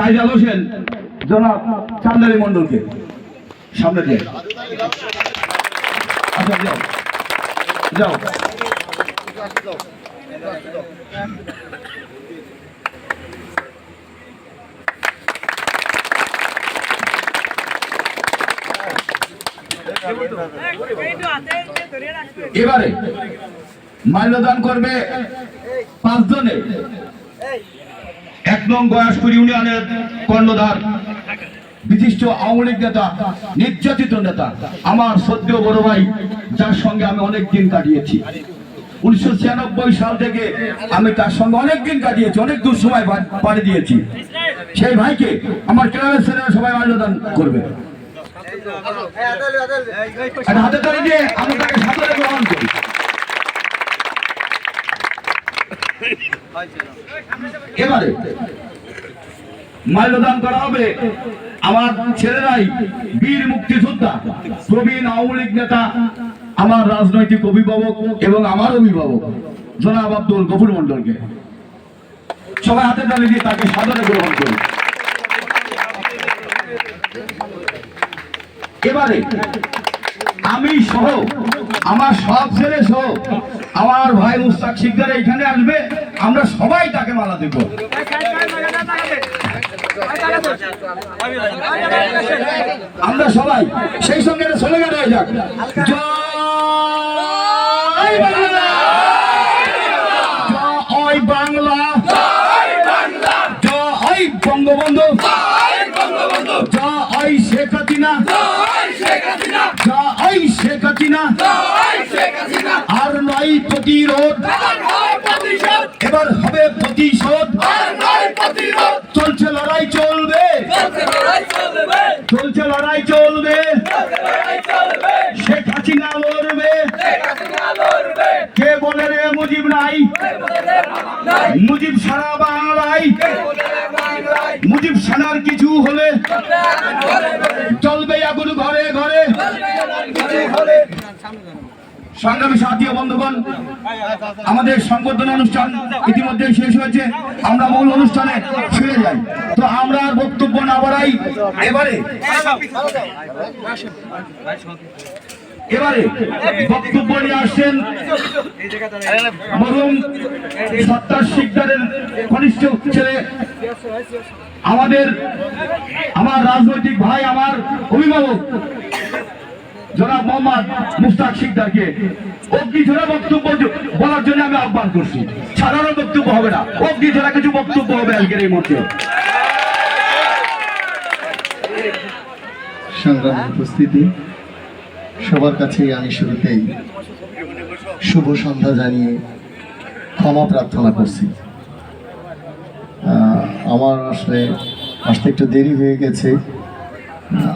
তাইজাল হোসেন জনাব চান্দারি মন্ডলকে সামনে দিয়ে। আচ্ছা যাও। যাও। এবারে মাল্যদান করবে পাঁচজনে। এক নং গয়াসপুর ইউনিয়নের কর্ণধার বিশিষ্ট আওয়ামী লীগ নেতা নির্যাতিত নেতা আমার সদ্য বড় ভাই যার সঙ্গে আমি অনেক দিন কাটিয়েছি। উনিশশো ছিয়ানব্বই সাল থেকে আমি তার সঙ্গে অনেক দিন কাটিয়েছি অনেক দূর সময় পাড়ি দিয়েছি। সেই ভাইকে আমার ক্লাবের ছেলেরা সবাই মাল্যদান করবে। হাতে তালি দিয়ে আমি তাকে সাদরে গ্রহণ করি। এবারে মাল্যদান করা হবে আমার ছেলেরাই বীর মুক্তিযোদ্ধা, প্রবীণ আওয়ামী লীগ নেতা, আমার রাজনৈতিক অভিভাবক এবং আমার অভিভাবক, জনাব আব্দুল গফুর মন্ডলকে সবাই হাতে তালি দিয়ে তাকে সাদরে গ্রহণ করি। এবারে আমি সহ, আমার সব ছেলে সহ, আমার ভাই মুস্তাক শিকদার এখানে আসবে। আমরা সবাই তাকে মালা দেব। আমরা সবাই, সেই সঙ্গে স্লোগান হয়ে যাক। বাংলা। আর নয় প্রতিরোধ। এবার হবে প্রতিশোধ। চলছে লড়াই চলবে। চলছে লড়াই চলবে। শেখ হাসিনা লড়বে। কে বলে রে মুজিব নাই? মুজিব সারা বাংলায়। মুজিব সেনার কিছু হলে চলবে আগুন ঘরে ঘরে। সংগ্রামী সাথী বন্ধুগণ, আমাদের সংবর্ধনা অনুষ্ঠান ইতিমধ্যে শেষ হয়েছে। আমরা মূল অনুষ্ঠানে ফিরে যাই। তো আমরা আর বক্তব্য না বাড়াই, এবারে এবারে বক্তব্য নিয়ে আসছেন মরুম সত্তার শিকদারের কনিষ্ঠ ছেলে, আমাদের, আমার রাজনৈতিক ভাই, আমার অভিভাবক জনাব মোহাম্মদ মুস্তাক শিকদারকে। অগ্নি ঝোড়া বক্তব্য বলার জন্য আমি আহ্বান করছি। সাধারণ বক্তব্য হবে না। অগ্নি ঝোড়া কিছু বক্তব্য হবে আজকের এই মধ্যে সংগ্রামী উপস্থিতি, সবার কাছেই আমি শুরুতেই শুভ সন্ধ্যা জানিয়ে ক্ষমা প্রার্থনা করছি। আমার আসলে আসতে একটু দেরি হয়ে গেছে।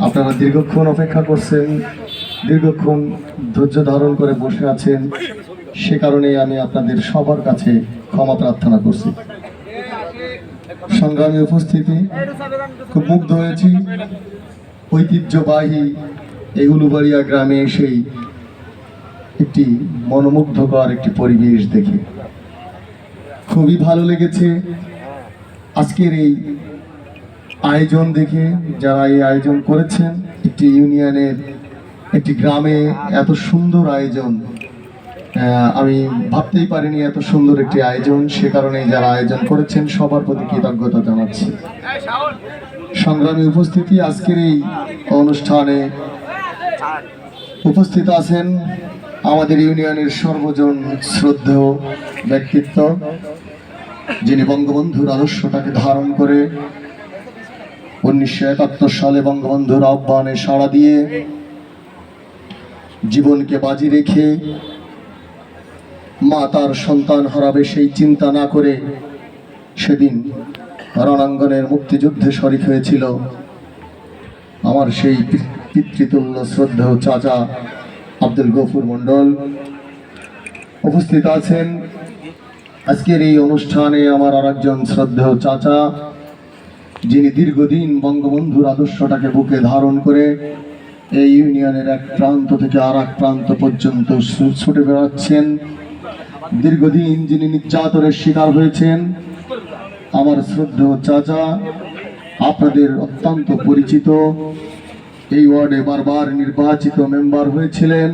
আপনারা দীর্ঘক্ষণ অপেক্ষা করছেন দীর্ঘক্ষণ ধৈর্য ধারণ করে বসে আছেন। সে কারণে আমি আপনাদের সবার কাছে ক্ষমা প্রার্থনা করছি। সংগ্রামী উপস্থিতি, খুব মুগ্ধ হয়েছি। ঐতিহ্যবাহী এই উলুবাড়িয়া গ্রামে এসেই একটি মনোমুগ্ধকর একটি পরিবেশ দেখে। খুবই ভালো লেগেছে। আজকের এই আয়োজন দেখে যারা এই আয়োজন করেছেন, একটি ইউনিয়নের একটি গ্রামে এত সুন্দর আয়োজন আমি ভাবতেই পারিনি এত সুন্দর একটি আয়োজন। সে কারণে যারা আয়োজন করেছেন, সবার প্রতি কৃতজ্ঞতা জানাচ্ছি। সংগ্রামী উপস্থিতি, আজকের এই অনুষ্ঠানে উপস্থিত আছেন আমাদের ইউনিয়নের সর্বজন শ্রদ্ধেয় ব্যক্তিত্ব, যিনি বঙ্গবন্ধুর আদর্শটাকে ধারণ করে উনিশশো একাত্তর সালে বঙ্গবন্ধুর আহ্বানে সাড়া দিয়ে জীবনকে বাজি রেখে মা তার সন্তান হারাবে সেই চিন্তা না করে সেদিন রণাঙ্গনের মুক্তিযুদ্ধে শরিক হয়েছিল আমার সেই পিতৃতুল্য শ্রদ্ধেয় চাচা আব্দুল গফুর মণ্ডল। উপস্থিত আছেন। আজকের এই অনুষ্ঠানে আমার আরেকজন শ্রদ্ধেয় চাচা, যিনি দীর্ঘদিন বঙ্গবন্ধুর আদর্শটাকে বুকে ধারণ করে এই ইউনিয়নের এক প্রান্ত থেকে আর এক প্রান্ত পর্যন্ত ছুটে বেড়াচ্ছেন। দীর্ঘদিন যিনি নির্যাতনের শিকার হয়েছেন, আমার শ্রদ্ধেয় চাচা, আপনাদের অত্যন্ত পরিচিত, এই ওয়ার্ডে বারবার নির্বাচিত মেম্বার হয়েছিলেন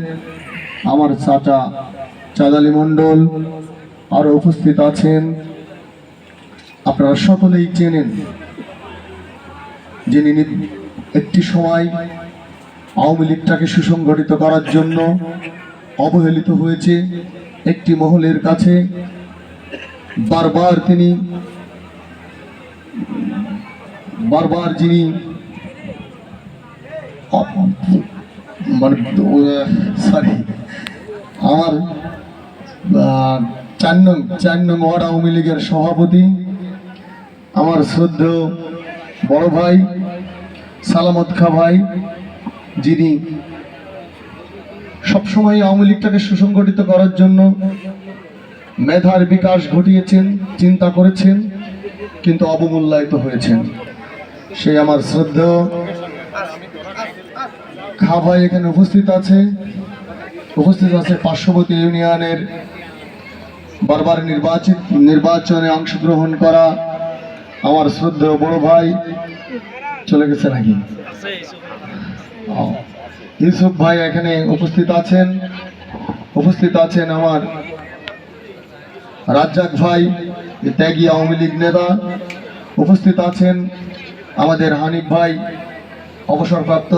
আমার চাচা চাঁদালি মণ্ডল। আরও উপস্থিত আছেন। আপনারা সকলেই চেনেন যিনি একটি সময় আওয়ামী লীগটাকে সুসংগঠিত করার জন্য অবহেলিত হয়েছে একটি মহলের কাছে। বারবার তিনি বারবার যিনি মানে সরি আমার আহ, চার নং চার নং ওয়ার্ড আওয়ামী লীগের সভাপতি আমার শ্রদ্ধেয় বড় ভাই সালামত খা ভাই যিনি সবসময় আওয়ামী লীগটাকে সুসংগঠিত করার জন্য মেধার বিকাশ ঘটিয়েছেন, চিন্তা করেছেন, কিন্তু অবমূল্যায়িত হয়েছেন। সেই আমার শ্রদ্ধেয় খা ভাই এখানে উপস্থিত আছে। উপস্থিত আছে পার্শ্ববর্তী ইউনিয়নের বারবার নির্বাচিত, নির্বাচনে অংশগ্রহণ করা আমার শ্রদ্ধেয় বড় ভাই। চলে গেছে নাকি? ইউসুফ ভাই এখানে উপস্থিত আছেন। উপস্থিত আছেন আমার রাজ্জাক ভাই, ত্যাগী আওয়ামী লীগ নেতা। উপস্থিত আছেন আমাদের হানিফ ভাই, অবসরপ্রাপ্ত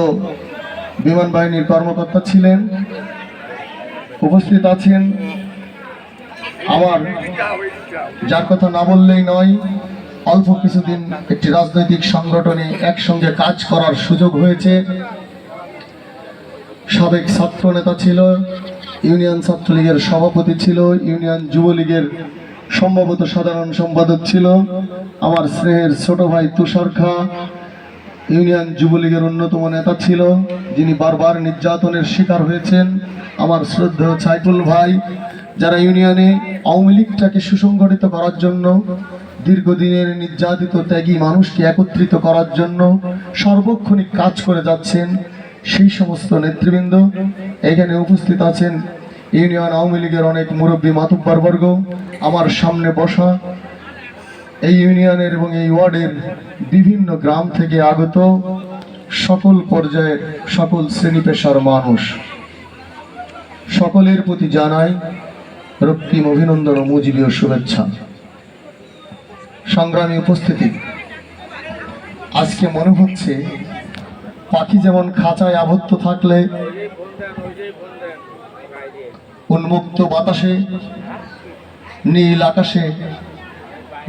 বিমান বাহিনীর কর্মকর্তা ছিলেন। উপস্থিত আছেন আমার, যার কথা না বললেই নয়, অল্প কিছুদিন একটি রাজনৈতিক সংগঠনে একসঙ্গে কাজ করার সুযোগ হয়েছে। সাবেক ছাত্র নেতা ছিল, ইউনিয়ন ছাত্রলীগের সভাপতি ছিল, ইউনিয়ন যুবলীগের সম্ভবত সাধারণ সম্পাদক ছিল, আমার স্নেহের ছোট ভাই তুষার খা, ইউনিয়ন যুবলীগের অন্যতম নেতা ছিল, যিনি বারবার নির্যাতনের শিকার হয়েছেন, আমার শ্রদ্ধেয় ছাইফুল ভাই, যারা ইউনিয়নে আওয়ামী লীগটাকে সুসংগঠিত করার জন্য, দীর্ঘদিনের নির্যাতিত ত্যাগী মানুষকে একত্রিত করার জন্য সর্বক্ষণিক কাজ করে যাচ্ছেন সেই সমস্ত নেতৃবৃন্দ এখানে উপস্থিত আছেন। ইউনিয়ন আওয়ামী লীগের অনেক মুরব্বী মাতুব্বার বর্গ, আমার সামনে বসা। এই ইউনিয়নের এবং এই ওয়ার্ডের বিভিন্ন গ্রাম থেকে আগত সকল পর্যায়ের সকল শ্রেণি পেশার মানুষ। সকলের প্রতি জানাই রক্তিম অভিনন্দন ও মুজিবীয় শুভেচ্ছা। সংগ্রামী উপস্থিতি, আজকে মনে হচ্ছে পাখি যেমন খাঁচায় আবদ্ধ থাকলে, উন্মুক্ত বাতাসে, নীল আকাশে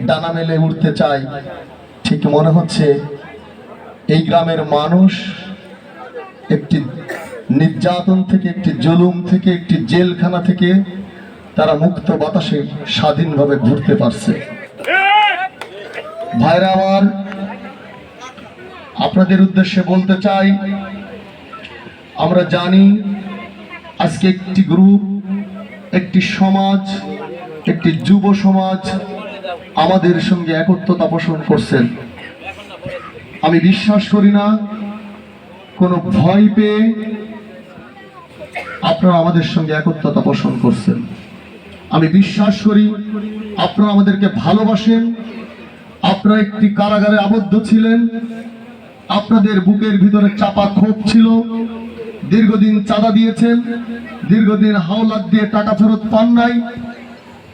ডানা মেলে উঠতে চাই। ঠিক মনে হচ্ছে, এই গ্রামের মানুষ একটি নির্যাতন থেকে, একটি জুলুম থেকে, একটি জেলখানা থেকে তারা মুক্ত বাতাসে স্বাধীনভাবে ঘুরতে পারছে। ভাইরা আমার আপনাদের উদ্দেশ্যে বলতে চাই, আমরা জানি আজকে একটি গ্রুপ, একটি সমাজ, একটি যুব সমাজ আমাদের সঙ্গে একত্রতা পোষণ করছেন। আমি বিশ্বাস করি না, কোনো ভয় পেয়ে আপনারা আমাদের সঙ্গে একত্রতা পোষণ করছেন। আমি বিশ্বাস করি আপনারা আমাদেরকে ভালোবাসেন, আপনারা একটি কারাগারে আবদ্ধ ছিলেন আপনাদের বুকের ভিতরে চাপা ক্ষোভ ছিল। দীর্ঘদিন চাঁদা দিয়েছেন। দীর্ঘদিন হাওলাত দিয়ে টাকা ফেরত পান নাই।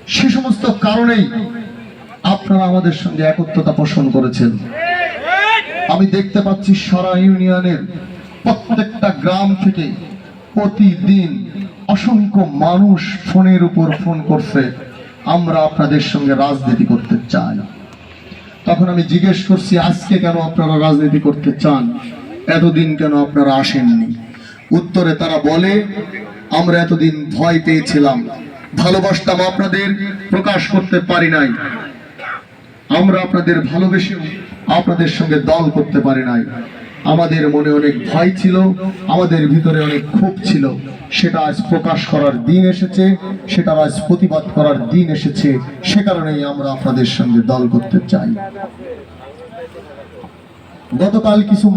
সে সমস্ত কারণেই আপনারা আমাদের সঙ্গে একত্রতা পোষণ করেছেন। আমি দেখতে পাচ্ছি সারা ইউনিয়নের প্রত্যেকটা গ্রাম থেকে প্রতিদিন অসংখ্য মানুষ ফোনের উপর ফোন করছে। আমরা আপনাদের সঙ্গে রাজনীতি করতে চাই। তখন আমি জিজ্ঞেস করছি, আজকে কেন আপনারা রাজনীতি করতে চান? এতদিন কেন আপনারা আসেননি? উত্তরে তারা বলে, আমরা এতদিন ভয় পেয়েছিলাম, ভালোবাসতাম আপনাদের, প্রকাশ করতে পারি নাই। আমরা আপনাদের ভালোবেসে আপনাদের সঙ্গে দল করতে পারি নাই। আমাদের মনে অনেক ভয় ছিল, আমাদের ভিতরে অনেক ক্ষোভ ছিল। সেটা আজ প্রকাশ করার দিন এসেছে, সেটা আজ প্রতিবাদ করার দিন এসেছে, সে কারণেই আমরা আপনাদের সঙ্গে দল করতে চাই। গতকাল কিছু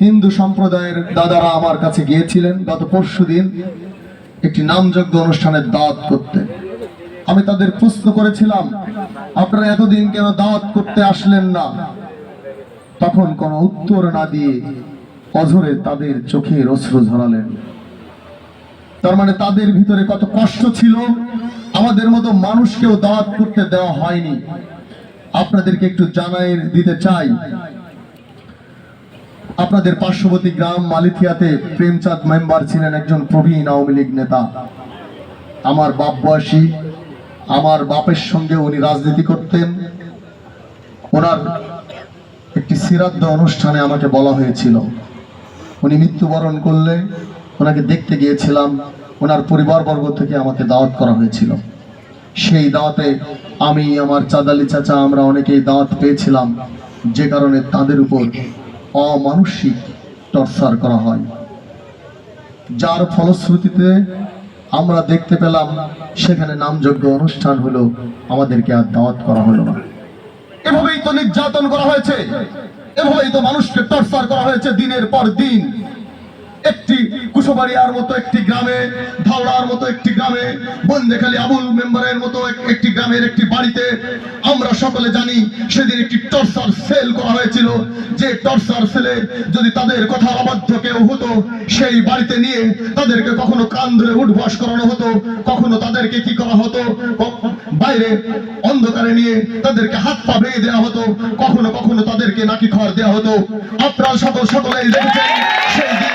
হিন্দু সম্প্রদায়ের দাদারা আমার কাছে গিয়েছিলেন, গত পরশু দিন একটি নামযজ্ঞ অনুষ্ঠানের দাওয়াত করতে। আমি তাদের প্রশ্ন করেছিলাম, আপনারা এতদিন কেন দাওয়াত করতে আসলেন না? তখন কোনো উত্তর না দিয়ে অঝরে তাদের চোখের অশ্রু ঝরালেন। তার মানে তাদের ভিতরে কত কষ্ট ছিল, আমাদের মতো মানুষকেও দাওয়াত করতে দেওয়া হয়নি। আপনাদেরকে একটু জানাই দিতে চাই, আপনাদের পার্শ্ববর্তী গ্রাম মালিথিয়াতে প্রেমচাঁদ মেম্বার ছিলেন একজন প্রবীণ আওয়ামী লীগ নেতা। আমার বাপ বয়সী, আমার বাপের সঙ্গে উনি রাজনীতি করতেন। ওনার একটি শ্রাদ্ধ অনুষ্ঠানে আমাকে বলা হয়েছিল। উনি মৃত্যুবরণ করলে ওনাকে দেখতে গিয়েছিলাম, ওনার পরিবারবর্গ থেকে আমাকে দাওয়াত করা হয়েছিল। সেই দাওয়াতে আমি, আমার চাঁদালি চাচা, আমরা অনেকেই দাওয়াত পেয়েছিলাম, যে কারণে তাদের উপর অমানসিক টর্চার করা হয়। যার ফলশ্রুতিতে আমরা দেখতে পেলাম, সেখানে নামযোগ্য অনুষ্ঠান হলো, আমাদেরকে আর দাওয়াত করা হলো না। এভাবেই তো নির্যাতন করা হয়েছে। এভাবেই তো মানুষকে টর্চার করা হয়েছে দিনের পর দিন। একটি কুশবাড়িয়ার মতো একটি গ্রামে, ধাওড়ার মতো একটি গ্রামে, বন্দেখালী আবুল মেম্বারের মতো একটি গ্রামের একটি বাড়িতে আমরা সকলে জানি সেদিন একটি টর্চার সেল করা হয়েছিল। যে টর্চার সেলে যদি তাদের কথা অবাধ্য কেউ হতো, সেই বাড়িতে নিয়ে তাদেরকে কখনো কান ধরে উঠবাস করানো হতো, কখনো তাদেরকে কি করা হতো বাইরে অন্ধকারে নিয়ে তাদেরকে হাত পা ভেঙে দেওয়া হতো, কখনো কখনো তাদেরকে নাকি খড় দেওয়া হতো। আপনারা সকল দেখেছেন, সেই দিন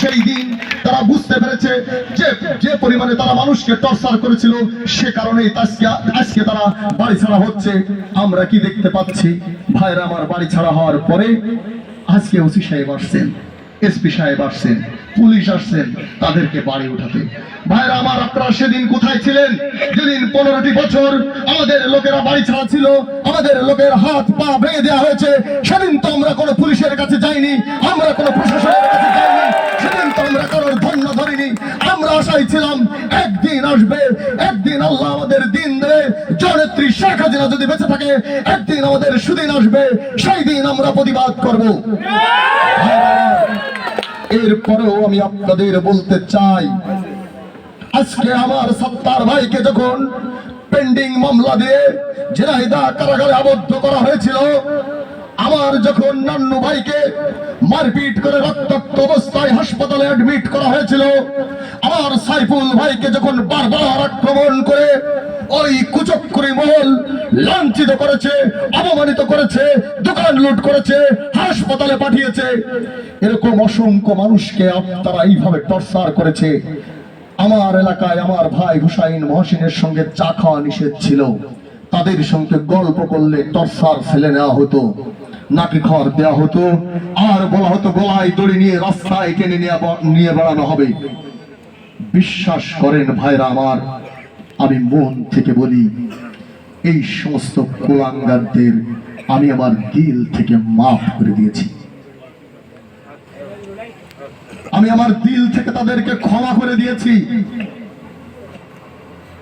সেই দিন তারা বুঝতে পেরেছে যে যে পরিমাণে তারা মানুষকে টর্চার করেছিল, সে কারণেই আজকে আজকে তারা বাড়ি ছাড়া হচ্ছে। আমরা কি দেখতে পাচ্ছি? ভাইরা, আমার বাড়ি ছাড়া হওয়ার পরে আজকে ওসি সাহেব আসছেন। এসপি সাহেব আসছেন, পুলিশ আসছেন, তাদেরকে বাড়ি উঠাতে। ভাইরা, আমার আপনারা সেদিন কোথায় ছিলেন? যেদিন পনেরোটি বছর আমাদের লোকেরা বাড়ি ছাড়া ছিল, আমাদের লোকের হাত পা ভেঙে দেওয়া হয়েছে, সেদিন তো আমরা কোনো পুলিশের কাছে যাইনি, আমরা কোনো প্রশাসনের কাছে যাইনি, সেদিন তো আমরা কারোর ধন্য ধরিনি। আশায় ছিলাম, একদিন আসবে, একদিন আল্লাহ আমাদের দিন দেবে। জনেত্রী শেখ হাসিনা যদি বেঁচে থাকে, একদিন আমাদের সুদিন আসবে, সেই দিন আমরা প্রতিবাদ করব। এরপরেও আমি আপনাদের বলতে চাই, আজকে আমার সত্তার ভাইকে যখন পেন্ডিং মামলা দিয়ে জেনাইদা কারাগারে আবদ্ধ করা হয়েছিল আমার যখন নান্নু ভাইকে মারপিট করে রক্তাক্ত অবস্থায় হাসপাতালে অ্যাডমিট করা হয়েছিল, আমার সাইফুল ভাইকে যখন বারবার আক্রমণ করে ওই কুচক্করি মহল লাঞ্ছিত করেছে, অপমানিত করেছে, দোকান লুট করেছে, হাসপাতালে পাঠিয়েছে, এরকম অসংখ্য মানুষকে আপনারা এইভাবে টর্চার করেছে। আমার এলাকায় আমার ভাই হুসাইন মহসিনের সঙ্গে চা খাওয়া নিষেধ ছিল। তাদের সঙ্গে গল্প করলে টর্চার ফেলে নেওয়া হতো, নাকি খড় দেওয়া হতো, আর বলা হতো, গলায় দড়ি নিয়ে রাস্তায় টেনে নিয়ে বেড়ানো হবে। বিশ্বাস করেন ভাইরা আমার, আমি মন থেকে বলি, এই সমস্ত কোলাঙ্গারদের আমি আমার দিল থেকে মাফ করে দিয়েছি। আমি আমার দিল থেকে তাদেরকে ক্ষমা করে দিয়েছি।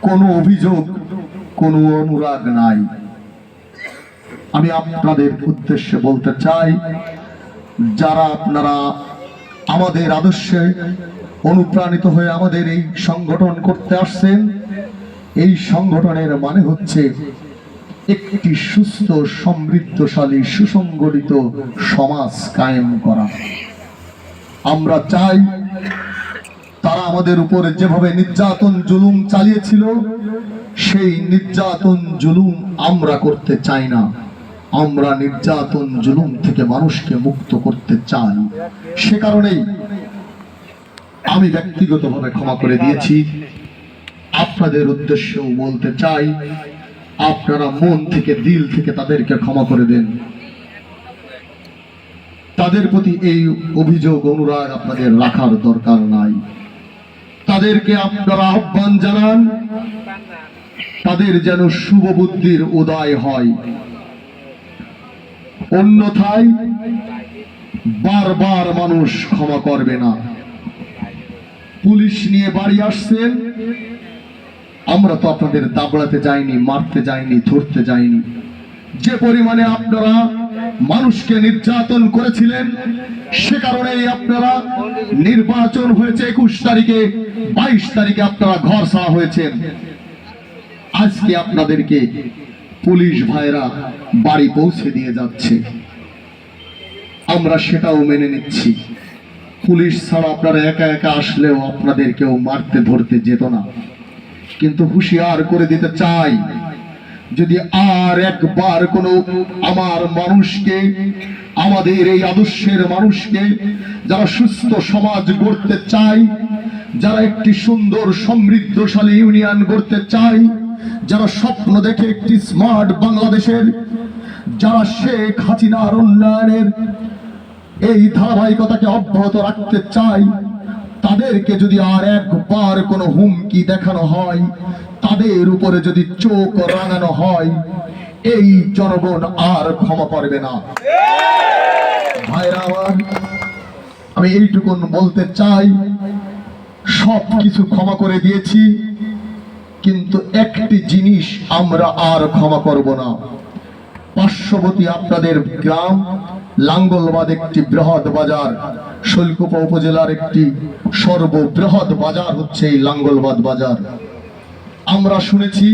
কোনো অভিযোগ কোনো অনুরাগ নাই। আমি আপনাদের উদ্দেশ্যে বলতে চাই, যারা আপনারা আমাদের আদর্শে অনুপ্রাণিত হয়ে আমাদের এই সংগঠন করতে আসছেন, এই সংগঠনের মানে হচ্ছে একটি সুস্থ, সমৃদ্ধশালী, সুসংগঠিত সমাজ কায়েম করা। আমরা চাই তারা আমাদের উপরে যেভাবে নির্যাতন, জুলুম চালিয়েছিল সেই নির্যাতন জুলুম আমরা করতে চাই না। আমরা নির্যাতন জুলুম থেকে মানুষকে মুক্ত করতে চাই। সে কারণেই আমি ব্যক্তিগতভাবে ক্ষমা করে দিয়েছি। আপনাদের উদ্দেশ্যেও বলতে চাই, আপনারা মন থেকে, দিল থেকে তাদেরকে ক্ষমা করে দেন। তাদের প্রতি এই অভিযোগ, অনুরাগ আপনাদের রাখার দরকার নাই। তাদেরকে আপনারা আহ্বান জানান তাদের যেন শুভ বুদ্ধির উদয় হয়। অন্যথায় বারবার মানুষ ক্ষমা করবে না। পুলিশ নিয়ে বাড়ি আসছেন। আমরা তো আপনাদের দাবড়াতে যাইনি, মারতে যাইনি, ধরতে যাইনি। যে পরিমাণে আপনারা মানুষকে নির্যাতন করেছিলেন, সে কারণেই আপনারা নির্বাচন হয়েছে একুশ তারিখে, বাইশ তারিখে আপনারা ঘর ছাড়া হয়েছেন। আজকে আপনাদেরকে পুলিশ ভাইরা বাড়ি পৌঁছে দিয়ে যাচ্ছে। আমরা সেটাও মেনে নিচ্ছি। পুলিশ ছাড়া আপনারা একা একা আসলেও আপনাদের কেউ মারতে ধরতে যেত না। কিন্তু হুঁশিয়ার করে দিতে চাই, যদি আর একবার কোনো আমার মানুষকে, আমাদের এই আদর্শের মানুষকে যারা সুস্থ সমাজ গড়তে চায়, যারা একটি সুন্দর সমৃদ্ধশালী ইউনিয়ন গড়তে চায় যারা স্বপ্ন দেখে একটি স্মার্ট বাংলাদেশের, যারা শেখ হাসিনার উন্নয়নের এই ধারাবাহিকতাকে অব্যাহত রাখতে চাই তাদেরকে যদি আর একবার কোনো হুমকি দেখানো হয়, তাদের উপরে যদি চোখ রাঙানো হয়, এই জনগণ আর ক্ষমা করবে না। আমি এইটুকুন বলতে চাই সব কিছু ক্ষমা করে দিয়েছি। কিন্তু একটি জিনিস আমরা আর ক্ষমা করব না। পার্শ্ববর্তী আপনাদের গ্রাম, লাঙ্গলবাদ একটি বৃহৎ বাজার। শৈলকুপা উপজেলার একটি সর্ববৃহৎ বাজার হচ্ছে এই লাঙ্গলবাদ বাজার। আমরা শুনেছি,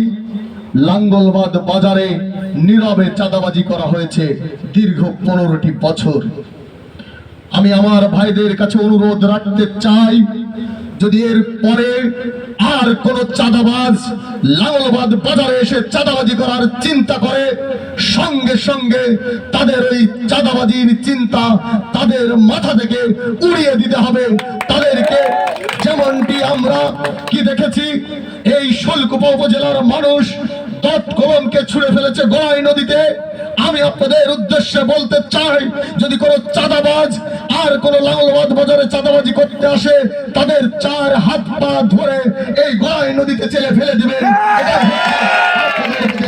লাঙ্গলবাদ বাজারে নীরবে চাঁদাবাজি করা হয়েছে দীর্ঘ পনেরোটি বছর। আমি আমার ভাইদের কাছে অনুরোধ রাখতে চাই যদি এর পরে আর কোন চাঁদাবাজ লাঙ্গলবাদ বাজারে এসে চাঁদাবাজি করার চিন্তা করে, সঙ্গে সঙ্গে তাদের ওই চাঁদাবাজির চিন্তা তাদের মাথা থেকে উড়িয়ে দিতে হবে। তাদেরকে যেমনটি আমরা কি দেখেছি, এই শোলকুপা উপজেলার মানুষ দত কলমকে ছুঁড়ে ফেলেছে গড়াই নদীতে। আমি আপনাদের উদ্দেশ্যে বলতে চাই, যদি কোনো চাঁদাবাজ আর কোন লালবাদ বাজারে চাঁদাবাজি করতে আসে, তাদের চার হাত পা ধরে এই গড়াই নদীতে চেলে ফেলে দিবেন।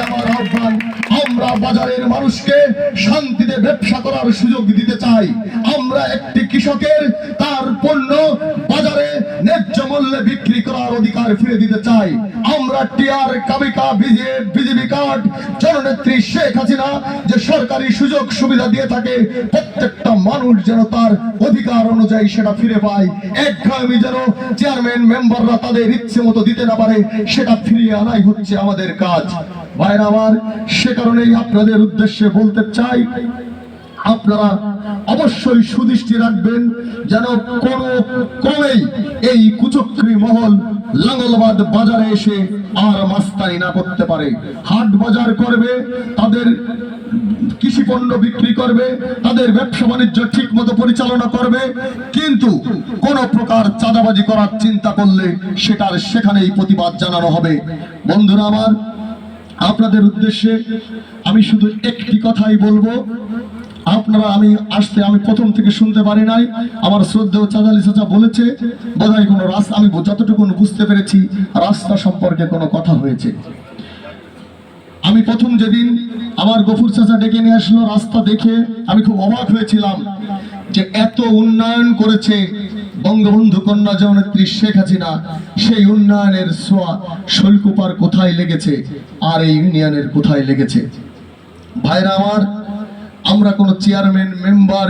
আমার আহ্বান। আমরা বাজারের মানুষকে শান্তিতে ব্যবসা করার সুযোগ দিতে চাই। আমরা একটি কৃষকের তার পণ্য বাজারে ন্যায্য মূল্যে বিক্রি করার অধিকার ফিরে দিতে চাই। আমরা টিআর কাবিকা বিজেপি কার্ড, জননেত্রী শেখ হাসিনা যে সরকারি সুযোগ সুবিধা দিয়ে থাকে, প্রত্যেকটা মানুষ যেন তার অধিকার অনুযায়ী সেটা ফিরে পায়। একঘামি যেন চেয়ারম্যান, মেম্বাররা তাদের ইচ্ছে মতো দিতে না পারে, সেটা ফিরিয়ে আনাই হচ্ছে আমাদের কাজ। ভাইরা আমার, সে কারণেই আপনাদের উদ্দেশ্যে বলতে চাই, আপনারা অবশ্যই সুদৃষ্টি রাখবেন যেন কোন ক্রমেই এই কুচক্রী মহল লাঙ্গলবাদ বাজারে এসে আর মাস্তানি না করতে পারে। হাট বাজার করবে, তাদের কৃষি পণ্য বিক্রি করবে, তাদের ব্যবসা বাণিজ্য ঠিক মতো পরিচালনা করবে, কিন্তু কোন প্রকার চাঁদাবাজি করার চিন্তা করলে সেটার সেখানেই প্রতিবাদ জানানো হবে। বন্ধুরা আমার আপনাদের উদ্দেশ্যে আমি শুধু একটি কথাই বলব। আপনারা আমি আসতে আমি প্রথম থেকে শুনতে পারি নাই। আমার শ্রদ্ধেয় চাঁদালি চাচা বলেছে, বোধহয় কোনো রাস্তা আমি যতটুকু বুঝতে পেরেছি, রাস্তা সম্পর্কে কোনো কথা হয়েছে। আমি প্রথম যেদিন আমার গফুর চাচা ডেকে নিয়ে আসলো রাস্তা দেখে আমি খুব অবাক হয়েছিলাম। যে এত উন্নয়ন করেছে বঙ্গবন্ধু কন্যা জননেত্রী শেখ হাসিনা, সেই উন্নয়নের সোয়া শৈলকুপার কোথায় লেগেছে? আর এই ইউনিয়নের কোথায় লেগেছে? ভাইরা আমার, আমরা কোনো চেয়ারম্যান, মেম্বার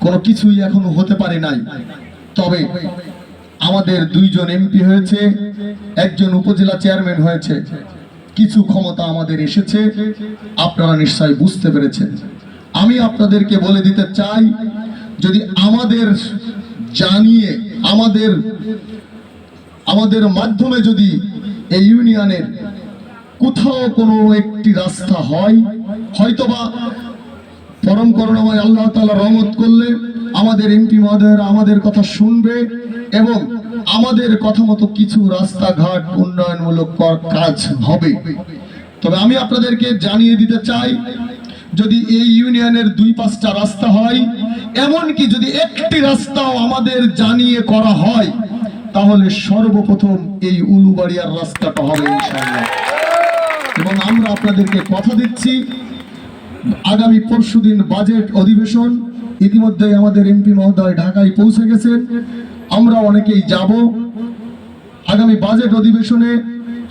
কোনো কিছুই এখনও হতে পারি নাই। তবে আমাদের দুইজন এমপি হয়েছে, একজন উপজেলা চেয়ারম্যান হয়েছে। কিছু ক্ষমতা আমাদের এসেছে, আপনারা নিশ্চয়ই বুঝতে পেরেছেন। আমি আপনাদেরকে বলে দিতে চাই, যদি আমাদের জানিয়ে, আমাদের আমাদের মাধ্যমে যদি এই ইউনিয়নের কোথাও কোনো একটি রাস্তা হয়, হয়তোবা পরম করুণাময় আল্লাহ তালা রহমত করলে আমাদের এমপি মহোদয়েরা আমাদের কথা শুনবে এবং আমাদের কথা মতো কিছু রাস্তাঘাট উন্নয়নমূলক কাজ হবে। তবে আমি আপনাদেরকে জানিয়ে দিতে চাই যদি এই ইউনিয়নের দুই পাঁচটা রাস্তা হয়, এমনকি যদি একটি রাস্তাও আমাদের জানিয়ে করা হয়, তাহলে সর্বপ্রথম এই উলুবাড়িয়ার রাস্তাটা হবে এবং আমরা আপনাদেরকে কথা দিচ্ছি, আগামী পরশুদিন বাজেট অধিবেশন, ইতিমধ্যে আমাদের এমপি মহোদয় ঢাকায় পৌঁছে গেছেন, আমরা অনেকেই যাব। আগামী বাজেট অধিবেশনে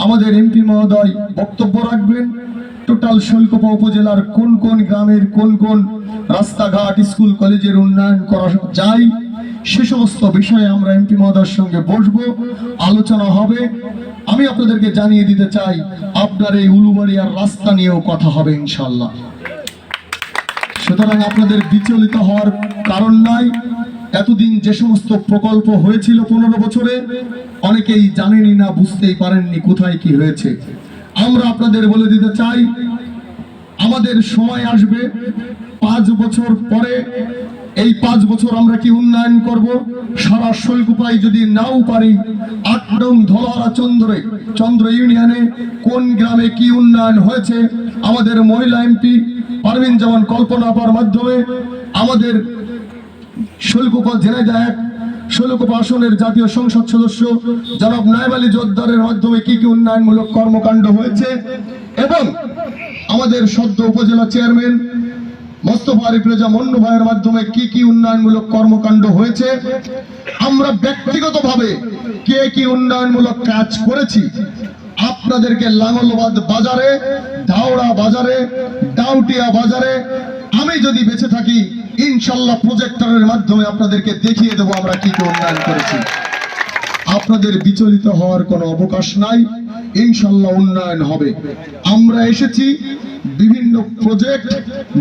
আমাদের এমপি মহোদয় বক্তব্য রাখবেন। টোটাল শৈলকুপা উপজেলার কোন কোন গ্রামের কোন কোন রাস্তাঘাট, স্কুল, কলেজের উন্নয়ন করা যায়, সে সমস্ত বিষয়ে আমরা এমপি মহোদয়ের সঙ্গে বসবো। আলোচনা হবে। আমি আপনাদেরকে জানিয়ে দিতে চাই, আপনার এই উলুবাড়িয়ার রাস্তা নিয়েও কথা হবে ইনশাল্লাহ সুতরাং আপনাদের বিচলিত হওয়ার কারণ নাই। এতদিন যে সমস্ত প্রকল্প হয়েছিল পনেরো বছরে, অনেকেই জানেনই না, বুঝতেই পারেননি কোথায় কি হয়েছে। আমরা আপনাদের বলে দিতে চাই, আমাদের সময় আসবে। পাঁচ বছর পরে, এই পাঁচ বছর আমরা কি উন্নয়ন করব? সারা শৈলকুপাই যদি নাও পারি আট নং ধলারা চন্দ্রে, চন্দ্র ইউনিয়নে কোন গ্রামে কি উন্নয়ন হয়েছে? আমাদের মহিলা এমপি পারভিন জামান কল্পনা পাওয়ার মাধ্যমে আমাদের শৈলকুপা ঝিনাইদহ এক শৈলকুপা আসনের জাতীয় সংসদ সদস্য জনাব নায়েব আলী জোদ্দারের মাধ্যমে কি কি উন্নয়নমূলক কর্মকাণ্ড হয়েছে এবং আমাদের সদ্য উপজেলা চেয়ারম্যান মোস্তফা আরিফ রেজা মন্নু ভাইয়ের মাধ্যমে কি কি উন্নয়নমূলক কর্মকাণ্ড হয়েছে? আমরা ব্যক্তিগতভাবে কে কি উন্নয়নমূলক কাজ করেছি? আপনাদেরকে লাঙ্গলবাদ বাজারে, ধাওড়া বাজারে, ডাউটিয়া বাজারে আমি যদি বেঁচে থাকি, ইনশাল্লাহ প্রজেক্টরের মাধ্যমে আপনাদেরকে দেখিয়ে দেবো আমরা কি উন্নয়ন করেছি। আপনাদের বিচলিত হওয়ার কোনো অবকাশ নাই, ইনশাল্লাহ উন্নয়ন হবে। আমরা এসেছি বিভিন্ন প্রজেক্ট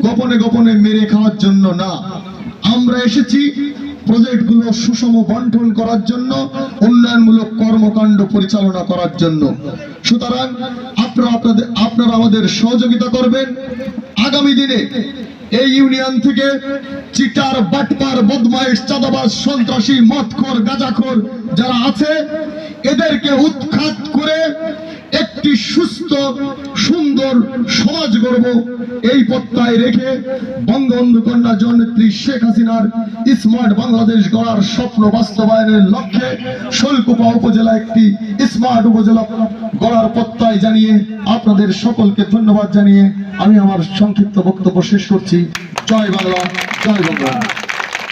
গোপনে গোপনে মেরে খাওয়ার জন্য না। আমরা এসেছি প্রজেক্টগুলো সুষম বন্টন করার জন্য, উন্নয়নমূলক কর্মকাণ্ড পরিচালনা করার জন্য। সুতরাং আপনারা আপনাদের, আপনারা আমাদের সহযোগিতা করবেন। আগামী দিনে এই ইউনিয়ন থেকে চিটার, বাটপার বদমাইশ চাঁদাবাজ, সন্ত্রাসী, মদখোর, গাঁজাখোর যারা আছে, এদেরকে উৎখাত করে একটি সুস্থ, সুন্দর সমাজ গড়ব। এই পত্তায় রেখে বঙ্গবন্ধু কন্যা জননেত্রী শেখ হাসিনার স্মার্ট বাংলাদেশ গড়ার স্বপ্ন বাস্তবায়নের লক্ষ্যে শৈলকুপা উপজেলা একটি স্মার্ট উপজেলা গড়ার পত্তায় জানিয়ে আপনাদের সকলকে ধন্যবাদ জানিয়ে আমি আমার সংক্ষিপ্ত বক্তব্য শেষ করছি। জয় বাংলা জয় বাংলা